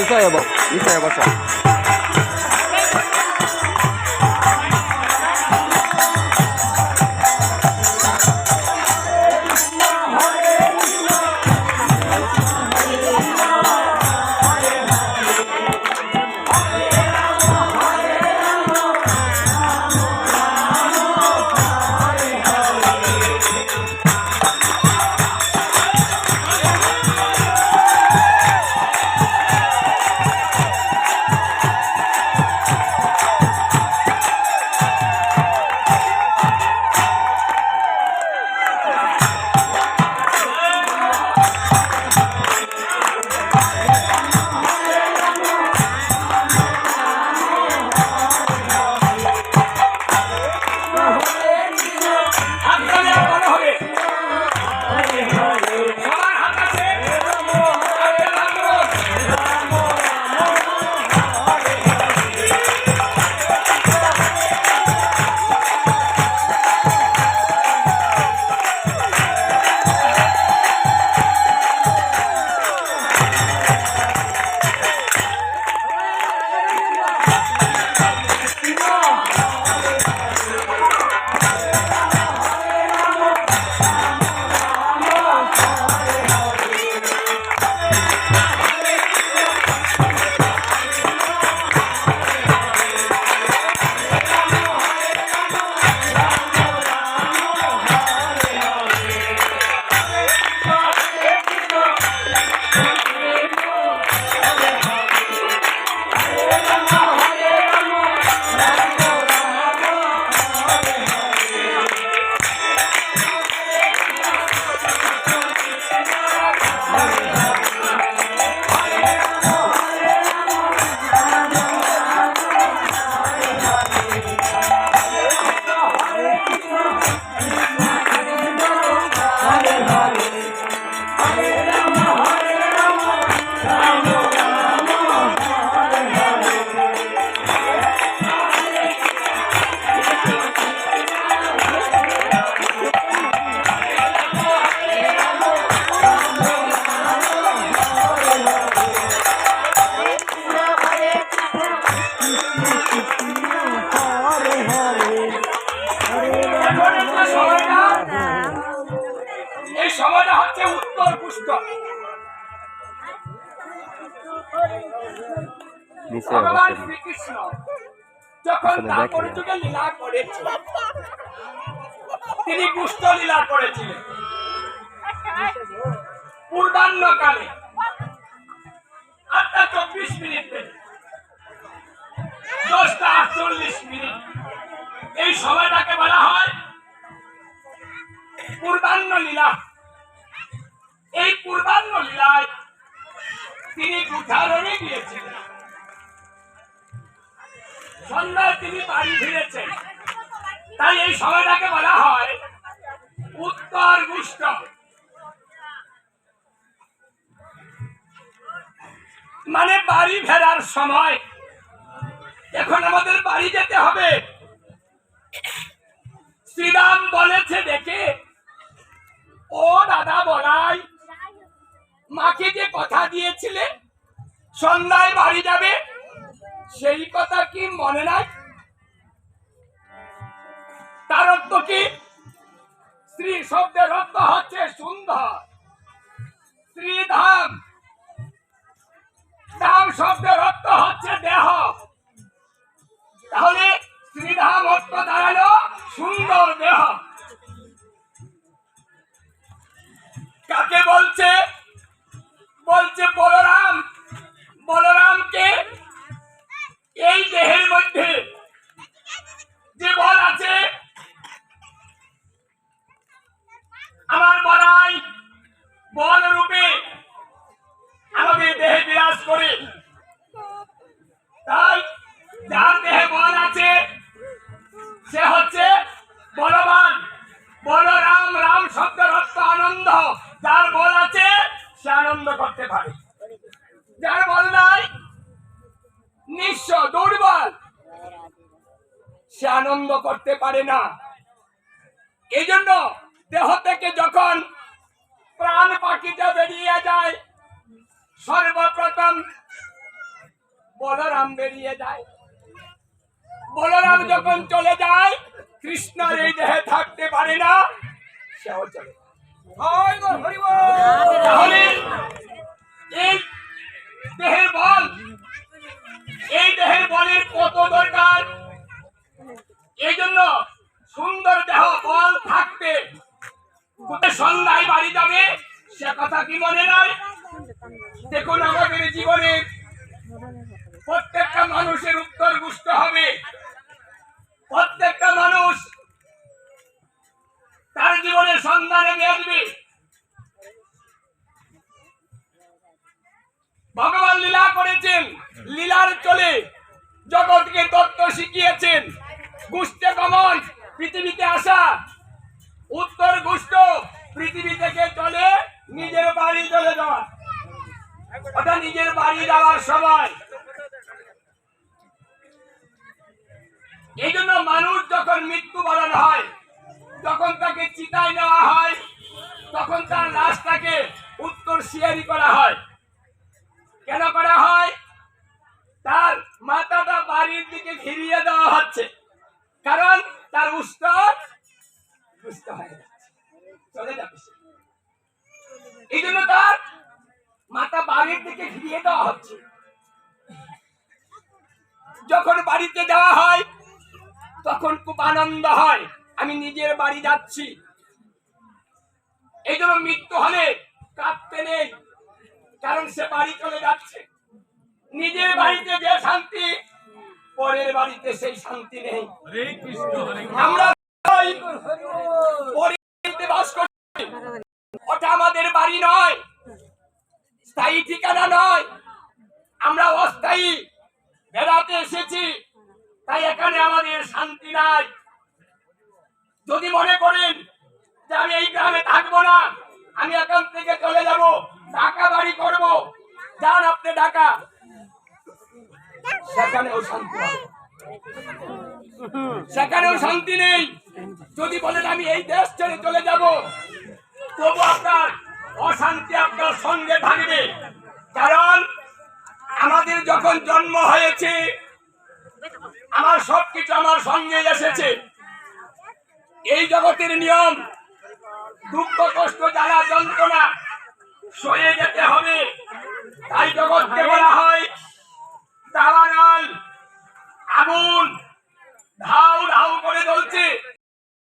Bisa ya, Bang? Bisa ya, Bang? হ'ব ভগবান শ্রীকৃষ্ণ যখন লীলা তিনি পুষ্ট লীলা করেছিলেন। পূর্বাহ্নকালে। আটটা চব্বিশ মিনিটে। দশটা আটচল্লিশ মিনিট। এই সময়টাকে বলা হয় পূর্বাহ্ন লীলা। এই পূর্বাহ্ন লীলায় তিনি গুঠারণে গিয়েছিলেন। সন্ধ্যায় তিনি বাড়ি ফিরেছেন। তাই এই সময়টাকে বলা হয় উত্তর গুষ্ট। মানে বাড়ি ফেরার সময়। এখন আমাদের বাড়ি যেতে হবে। শ্রীরাম বলেছে, দেখে, ও দাদা বলাই মাকে যে কথা দিয়েছিলে, সন্ধ্যায় বাড়ি যাবে সেই কথা কি মনে নাই? তার অর্থ কি? শ্রী শব্দের অর্থ হচ্ছে সুন্দর। শ্রীধাম ধাম শব্দের অর্থ হচ্ছে দেহ। তাহলে শ্রীধাম অর্থ দাঁড়াল সুন্দর দেহ। কাকে বলছে? বলছে বলরাম। বলরামকে এই সে আনন্দ করতে পারে না। এই জন্য দেহ থেকে যখন প্রাণ পাখিটা বেরিয়ে যায় সর্বপ্রথম বলরাম বেরিয়ে যায়। বলরাম যখন চলে যায় কৃষ্ণর এই দেহে থাকতে পারে না সেও চলে তাহলে এই দেহের বল এই দেহের বলের কত দরকার এই জন্য সুন্দর দেহ বল থাকতে কোথায় সন্ধ্যায় বাড়ি যাবে, সে কথা কি মনে নয়? দেখুন আমাদের জীবনে প্রত্যেকটা মানুষের উত্তর বুঝতে হবে। প্রত্যেকটা মানুষ তার জীবনে সন্ধানে আসবে। ভগবান লীলা করেছেন, লীলার চলে জগৎকে তত্ত্ব শিখিয়েছেন। গুষ্টে গমন, পৃথিবীতে আসা, উত্তর গুষ্ট পৃথিবী থেকে চলে নিজের বাড়ি চলে যাওয়া। অর্থাৎ নিজের বাড়ি যাওয়ার সময়। এই জন্য মানুষ যখন মৃত্যুবরণ হয়, যখন তাকে চিতায় নেওয়া হয়, তখন তার লাশটাকে উত্তর শিয়ারি করা হয়। কেন করা হয়? তার মাথাটা বাড়ির দিকে ঘিরিয়ে দেওয়া হচ্ছে। কারণ তার উস্তর দুষ্ট হয়ে যাচ্ছে চলে যাবে এই জন্য তার মাথা বাড়ির দিকে দেওয়া হচ্ছে। যখন বাড়িতে যাওয়া হয় তখন খুব আনন্দ হয় আমি নিজের বাড়ি যাচ্ছি। এই জন্য মৃত্যু হলে কাঁদতে নেই কারণ সে বাড়ি চলে যাচ্ছে। নিজের বাড়িতে যে শান্তি পরের বাড়িতে সেই শান্তি নেই। আমরা সবাই পরের বাড়িতে বাস করছি ওটা আমাদের বাড়ি নয়। স্থায়ী ঠিকানা নয়। আমরা অস্থায়ী। বেড়াতে এসেছি। তাই এখানে আমাদের শান্তি নাই। যদি মনে করেন যে আমি এই গ্রামে থাকব না, আমি এখান থেকে চলে যাব। ঢাকা বাড়ি করব। যান আপনি ঢাকা। সেখানেও শান্তি। সেখানেও শান্তি নেই। যদি বলেন আমি এই দেশ ছেড়ে চলে যাব তবু আপনার অশান্তি আপনার সঙ্গে থাকবে কারণ আমাদের যখন জন্ম হয়েছে, আমার সবকিছু আমার সঙ্গে এসেছে। এই জগতের নিয়ম, দুঃখ, কষ্ট, জ্বালা, যন্ত্রণা সয়ে যেতে হবে। তাই জগৎকে বলা হয় দালানাল আগুন ধাউ ধাউ করে চলছে